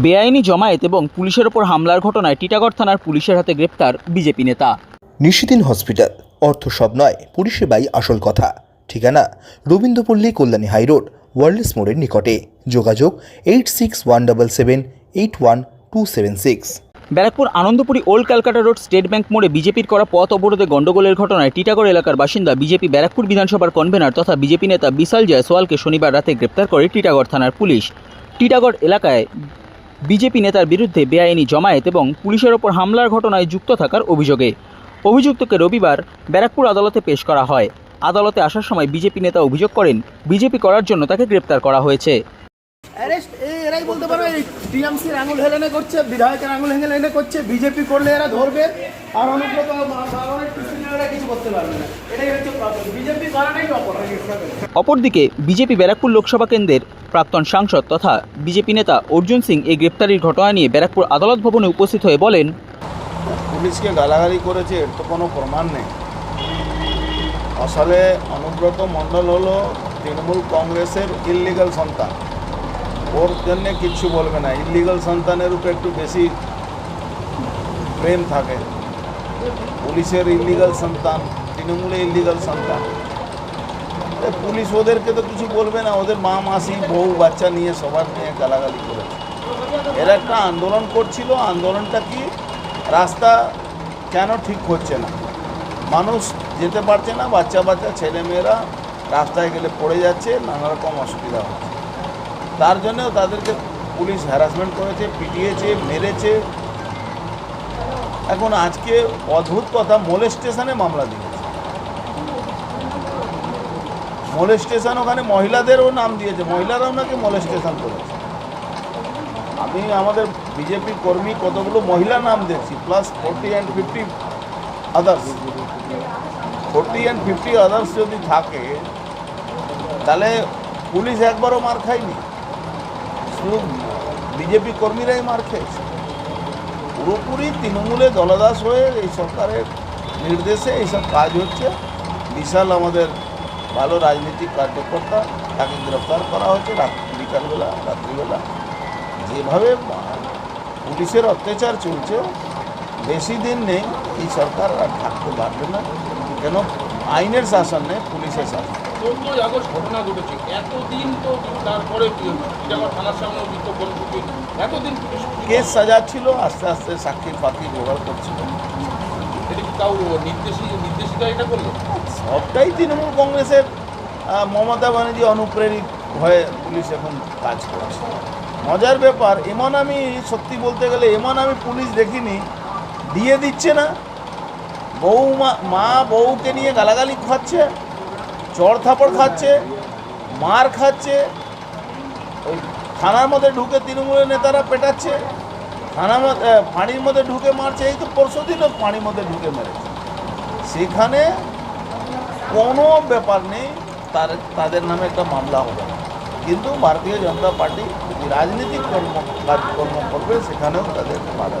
বেআইনি জমায়েত এবং পুলিশের ওপর হামলার ঘটনায় টিটাগড় থানার পুলিশের হাতে গ্রেপ্তার বিজেপি নেতা। নিশিদিন হসপিটাল অর্থ সব নয় পরিষেবাই আসল কথা। ঠিকানা রবীন্দ্রপল্লী কল্যাণী হাইরোড ওয়ার্ল্ডস মোড়ের নিকটে। যোগাযোগ eight six one double seven eight one two seven six. Barrackpore Anandapuri old Calcutta road state bank মোড়ে বিজেপির করা পথ অবরোধে গণ্ডগোলের ঘটনায় টিটাগড় এলাকার বাসিন্দা বিজেপি ব্যারাকপুর বিধানসভার কনভেনার তথা বিজেপি নেতা বিশাল জয়সওয়ালকে শনিবার রাতে গ্রেপ্তার করে টিটাগড় থানার পুলিশ। টিটাগড় এলাকায় বিজেপি নেতার বিরুদ্ধে বেআইনি জমায়েত এবং পুলিশের ওপর হামলার ঘটনায় যুক্ত থাকার অভিযোগে। অভিযুক্তকে রবিবার ব্যারাকপুর আদালতে পেশ করা হয়। আদালতে আসার সময় বিজেপি নেতা অভিযোগ করেন, বিজেপি করার জন্য তাকে গ্রেপ্তার করা হয়েছে। এরাই বলতে পারো এই টিএমসির আঙুল হেলেনে করছে বিধায়কের আঙুল হেলেনে করছে বিজেপি করলে এরা ধরবে আর অনুব্রত অনেক কিছু করতে পারবে না। এটাই হচ্ছে বিজেপি করাটাই অপরাধ। অপরদিকে বিজেপি ব্যারাকপুর লোকসভা কেন্দ্রের প্রাক্তন সাংসদ তথা বিজেপি নেতা অর্জুন সিং এই গ্রেপ্তারির ঘটনা নিয়ে ব্যারাকপুর আদালত ভবনে উপস্থিত হয়ে বলেন পুলিশকে গালাগালি করেছে এর তো কোনো প্রমাণ নেই। আসলে অনুব্রত মণ্ডল হলো তৃণমূল কংগ্রেসের ইললিগাল সন্তান। ওর জন্যে কিচ্ছু বলবে না। ইললিগাল সন্তানের উপরে একটু বেশি প্রেম থাকে। পুলিশের ইললিগাল সন্তান, তৃণমূলে ইললিগাল সন্তান। পুলিশ ওদেরকে তো কিছু বলবে না। ওদের মা, মাসি, বউ, বাচ্চা নিয়ে সবার নিয়ে গালাগালি করেছে এরা একটা আন্দোলন করছিল। আন্দোলনটা কি? রাস্তা কেন ঠিক হচ্ছে না? মানুষ যেতে পারছে না। বাচ্চা বাচ্চা ছেলে মেয়েরা রাস্তায় গেলে পড়ে যাচ্ছে নানা রকম অসুবিধা হচ্ছে। তার জন্যও তাদেরকে পুলিশ হ্যারাসমেন্ট করেছে, পিটিয়েছে, মেরেছে। এখন আজকে অদ্ভুত কথা মোলেস্টেশনে মামলা দিয়েছে। মোলেস্টেশন ওখানে মহিলাদেরও নাম দিয়েছে, মহিলারাও নাকি মোলেস্টেশন করেছে। আমি আমাদের বিজেপি কর্মী কতগুলো মহিলা নাম দেখছি plus forty and fifty others forty and fifty others যদি থাকে, তাহলে পুলিশ একবারও মার খায়নি? বিজেপি কর্মীরাই মার খেয়েছে। পুরোপুরি তৃণমূলে দলদাস হয়ে এই সরকারের নির্দেশে এইসব কাজ হচ্ছে। বিশাল আমাদের ভালো রাজনৈতিক কার্যকর্তা, তাকে গ্রেফতার করা হচ্ছে বিকালবেলা, রাত্রিবেলা। যেভাবে পুলিশের অত্যাচার চলছে, বেশি দিন নেই, এই সরকার আর থাকতে পারবে না। কেন? আইনের শাসন নেই, পুলিশের শাসন। চোদ্দই আগস্ট ঘটনা ঘটেছে। এতদিন তো তারপরে থানার সামনে এতদিন কেস সাজাচ্ছিল আস্তে আস্তে সাক্ষী ফাঁকি জোগাড় করছিল। সবটাই তৃণমূল কংগ্রেসের মমতা ব্যানার্জি অনুপ্রেরিত হয়ে পুলিশ এখন কাজ করছে। মজার ব্যাপার এমন আমি সত্যি বলতে গেলে এমন আমি পুলিশ দেখিনি দিয়ে দিচ্ছে না। বউ মা মা বউকে নিয়ে গালাগালি খাচ্ছে। চড় থাপড় খাচ্ছে, মার খাচ্ছে, ওই থানার মধ্যে ঢুকে তৃণমূলের নেতারা পেটাচ্ছে, থানার মধ্যে ফাঁড়ির মধ্যে ঢুকে মারছে, এই তো পরশু দিনও ফাঁড়ির মধ্যে ঢুকে মেরেছে। সেখানে কোনো ব্যাপার নেই, তার, তাদের নামে একটা মামলা হবে। কিন্তু ভারতীয় জনতা পার্টি রাজনৈতিক কর্ম কাজকর্ম করবে, সেখানেও তাদের বাধা